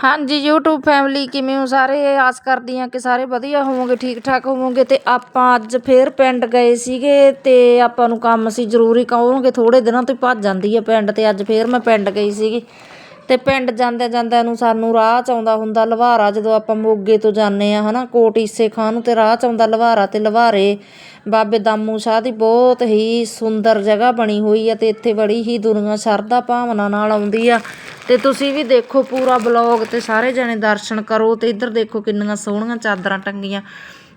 ਹਾਂਜੀ YouTube family ਕਿਵੇਂ ਹੋ? ਸਾਰੇ ਆਸ ਕਰਦੀ ਹਾਂ ਕਿ ਸਾਰੇ ਵਧੀਆ ਹੋਵੋਗੇ ਠੀਕ ਠਾਕ ਹੋਵੋਗੇ ਤੇ ਆਪਾਂ ਅੱਜ ਫੇਰ ਪਿੰਡ ਗਏ ਸੀਗੇ ਤੇ ਆਪਾਂ ਨੂੰ ਕੰਮ ਸੀ ਜ਼ਰੂਰੀ ਕਹੋਗੇ ਥੋੜੇ ਦਿਨਾਂ ਤੋਂ ਭੱਜ ਜਾਂਦੀ ਹੈ ਪਿੰਡ ਤੇ ਅੱਜ ਫੇਰ ਮੈਂ ਪਿੰਡ ਗਈ ਸੀਗੀ। ਤੇ ਪਿੰਡ ਜਾਂਦੇ ਜਾਂਦਿਆਂ ਨੂੰ ਸਾਨੂੰ ਰਾਹ ਚ ਆਉਂਦਾ ਹੁੰਦਾ, ਲਵਾਰਾ ਜਦੋਂ ਆਪਾਂ ਮੋਗੇ ਤੋਂ ਜਾਂਦੇ ਆ ਹਨਾ, ਕੋਟ ਈਸੇ ਖਾਂ ਨੂੰ ਤੇ ਰਾਹ ਚ ਆਉਂਦਾ ਲਵਾਰਾ ਤੇ ਲਵਾਰੇ ਬਾਬੇ ਦਾਮੂ ਸ਼ਾਹ ਦੀ ਬਹੁਤ ਹੀ ਸੁੰਦਰ ਜਗ੍ਹਾ ਬਣੀ ਹੋਈ ਆ ਤੇ ਇੱਥੇ ਬੜੀ ਹੀ ਦੁਨੀਆ ਸ਼ਰਧਾ ਭਾਵਨਾ ਨਾਲ ਆਉਂਦੀ ਆ। ਤੇ ਤੁਸੀਂ ਵੀ ਦੇਖੋ ਪੂਰਾ ਬਲੌਗ ਤੇ ਸਾਰੇ ਜਣੇ ਦਰਸ਼ਨ ਕਰੋ ਤੇ ਇੱਧਰ ਦੇਖੋ ਕਿੰਨੀਆਂ ਸੋਹਣੀਆਂ ਚਾਦਰਾਂ ਟੰਗੀਆਂ।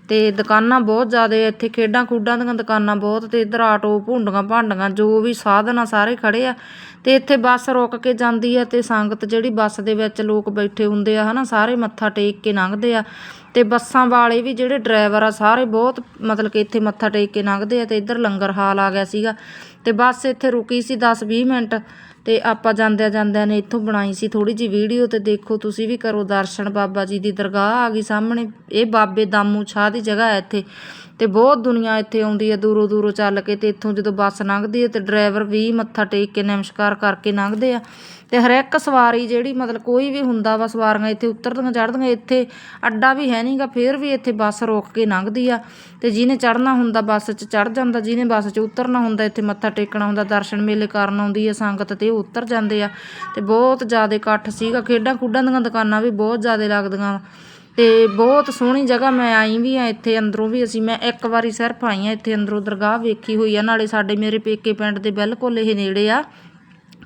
ਤੇ ਦੁਕਾਨਾਂ ਬਹੁਤ ਜ਼ਿਆਦਾ ਇੱਥੇ ਖੇਡਾਂ ਖੂਡਾਂ ਦੀਆਂ ਦੁਕਾਨਾਂ ਬਹੁਤ ਤੇ ਇੱਧਰ ਆਟੋ, ਭੁੰਡੀਆਂ, ਭਾਂਡੀਆਂ, ਜੋ ਵੀ ਸਾਧਨ ਆ ਸਾਰੇ ਖੜੇ ਆ। ਤੇ ਇੱਥੇ ਬੱਸ ਰੁਕ ਕੇ ਜਾਂਦੀ ਆ ਤੇ ਸੰਗਤ ਜਿਹੜੀ ਬੱਸ ਦੇ ਵਿੱਚ ਲੋਕ ਬੈਠੇ ਹੁੰਦੇ ਆ ਹਨਾ, ਸਾਰੇ ਮੱਥਾ ਟੇਕ ਕੇ ਲੰਘਦੇ ਆ। ਤੇ ਬੱਸਾਂ ਵਾਲੇ ਵੀ ਜਿਹੜੇ ਡਰਾਈਵਰ ਆ, ਸਾਰੇ ਬਹੁਤ ਮਤਲਬ ਕਿ ਇੱਥੇ ਮੱਥਾ ਟੇਕ ਕੇ ਲੰਘਦੇ ਆ ਤੇ ਇੱਧਰ ਲੰਗਰ ਹਾਲ ਆ ਗਿਆ ਸੀਗਾ। ਤੇ ਬੱਸ ਇੱਥੇ ਰੁਕੀ ਸੀ 10-20 ਮਿੰਟ ਤੇ ਆਪਾਂ ਜਾਂਦਿਆਂ ਜਾਂਦਿਆਂ ਨੇ ਇੱਥੋਂ ਬਣਾਈ ਸੀ ਥੋੜੀ ਜੀ ਵੀਡੀਓ ਤੇ ਦੇਖੋ ਤੁਸੀਂ ਵੀ ਕਰੋ ਦਰਸ਼ਨ, ਬਾਬਾ ਜੀ ਦੀ ਦਰਗਾਹ ਆ ਗਈ ਸਾਹਮਣੇ। ਇਹ ਬਾਬੇ ਦਾਮੂ ਸ਼ਾਹ ਦੀ ਜਗ੍ਹਾ ਹੈ ਇੱਥੇ। ਤੇ ਬਹੁਤ ਦੁਨੀਆ ਇੱਥੇ ਆਉਂਦੀ ਹੈ, ਦੂਰੋਂ ਦੂਰੋਂ ਚੱਲ ਕੇ ਤੇ ਇੱਥੋਂ ਜਦੋਂ ਬੱਸ ਲੰਘਦੀ ਹੈ ਤੇ ਡਰਾਈਵਰ ਵੀ ਮੱਥਾ ਟੇਕ ਕੇ ਨਮਸਕਾਰ ਕਰਕੇ ਲੰਘਦੇ ਆ। ਤੇ ਹਰ ਇੱਕ ਸਵਾਰੀ ਜਿਹੜੀ ਮਤਲਬ ਕੋਈ ਵੀ ਹੁੰਦਾ ਵਾ, ਸਵਾਰੀਆਂ ਇੱਥੇ ਉਤਰਦੀਆਂ, ਚੜ੍ਹਦੀਆਂ, ਇੱਥੇ ਅੱਡਾ ਵੀ ਹੈ ਨਹੀਂਗਾ ਫੇਰ ਵੀ ਇੱਥੇ ਬੱਸ ਰੋਕ ਕੇ ਲੰਘਦੀ ਆ। ਤੇ ਜਿਹਨੇ ਚੜ੍ਹਨਾ ਹੁੰਦਾ ਬੱਸ 'ਚ ਚੜ੍ਹ ਜਾਂਦਾ, ਜਿਹਨੇ ਬੱਸ 'ਚ ਉਤਰਨਾ ਹੁੰਦਾ, ਇੱਥੇ ਮੱਥਾ ਟੇਕਣਾ ਹੁੰਦਾ, ਦਰਸ਼ਨ ਮੇਲੇ ਕਰਨ ਆਉਂਦੀ ਆ, ਸੰਗਤ ਤੇ ਉਹ ਉਤਰ ਜਾਂਦੇ ਆ। ਤੇ ਬਹੁਤ ਜ਼ਿਆਦਾ ਇਕੱਠ ਸੀਗਾ ਖੇਡਾਂ ਖੁੱਡਾਂ ਦੀਆਂ ਦੁਕਾਨਾਂ ਵੀ ਬਹੁਤ ਜ਼ਿਆਦਾ ਲੱਗਦੀਆਂ ਅਤੇ ਬਹੁਤ ਸੋਹਣੀ ਜਗ੍ਹਾ ਮੈਂ ਆਈ ਵੀ ਹਾਂ ਇੱਥੇ ਅੰਦਰੋਂ ਵੀ। ਅਸੀਂ ਮੈਂ ਇੱਕ ਵਾਰੀ ਸਿਰਫ ਆਈ ਹਾਂ ਇੱਥੇ ਅੰਦਰੋਂ ਦਰਗਾਹ ਵੇਖੀ ਹੋਈ ਆ। ਨਾਲੇ ਸਾਡੇ ਮੇਰੇ ਪੇਕੇ ਪਿੰਡ ਦੇ ਬਿਲਕੁਲ ਇਹ ਨੇੜੇ ਆ।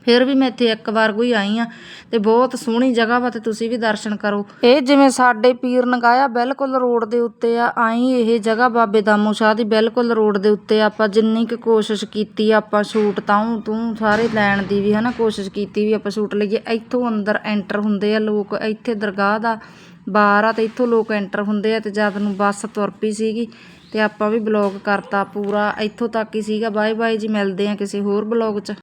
ਫਿਰ ਵੀ ਮੈਂ ਇੱਥੇ ਇੱਕ ਵਾਰ ਕੋਈ ਆਈ ਆ ਤੇ ਬਹੁਤ ਸੋਹਣੀ ਜਗ੍ਹਾ ਵਾ ਤੇ ਤੁਸੀਂ ਵੀ ਦਰਸ਼ਨ ਕਰੋ। ਇਹ ਜਿਵੇਂ ਸਾਡੇ ਪੀਰ ਨਗਾਇਆ ਬਿਲਕੁਲ ਰੋਡ ਦੇ ਉੱਤੇ ਆ ਆਈ ਇਹ ਜਗ੍ਹਾ ਬਾਬੇ ਦਾਮੂ ਸ਼ਾਹ ਦੀ ਬਿਲਕੁਲ ਰੋਡ ਦੇ ਉੱਤੇ ਆਪਾਂ ਜਿੰਨੀ ਕੁ ਕੋਸ਼ਿਸ਼ ਕੀਤੀ ਆਪਾਂ ਸ਼ੂਟ ਤਾਂ ਤੂੰ ਸਾਰੇ ਲੈਣ ਦੀ ਵੀ ਹਨਾ ਕੋਸ਼ਿਸ਼ ਕੀਤੀ ਵੀ ਆਪਾਂ ਸ਼ੂਟ ਲਈਏ। ਇੱਥੋਂ ਅੰਦਰ ਐਂਟਰ ਹੁੰਦੇ ਆ ਲੋਕ, ਇੱਥੇ ਦਰਗਾਹ ਦਾ ਬਾਹਰ ਆ ਤੇ ਇੱਥੋਂ ਲੋਕ ਐਂਟਰ ਹੁੰਦੇ ਆ ਤੇ ਜਦ ਨੂੰ ਬੱਸ ਤੁਰ ਪਈ ਸੀਗੀ ਤੇ ਆਪਾਂ ਵੀ ਬਲੌਗ ਕਰਤਾ ਪੂਰਾ। ਇੱਥੋਂ ਤੱਕ ਹੀ ਸੀਗਾ। ਬਾਏ ਬਾਏ ਜੀ, ਮਿਲਦੇ ਆ ਕਿਸੇ ਹੋਰ ਬਲੌਗ 'ਚ।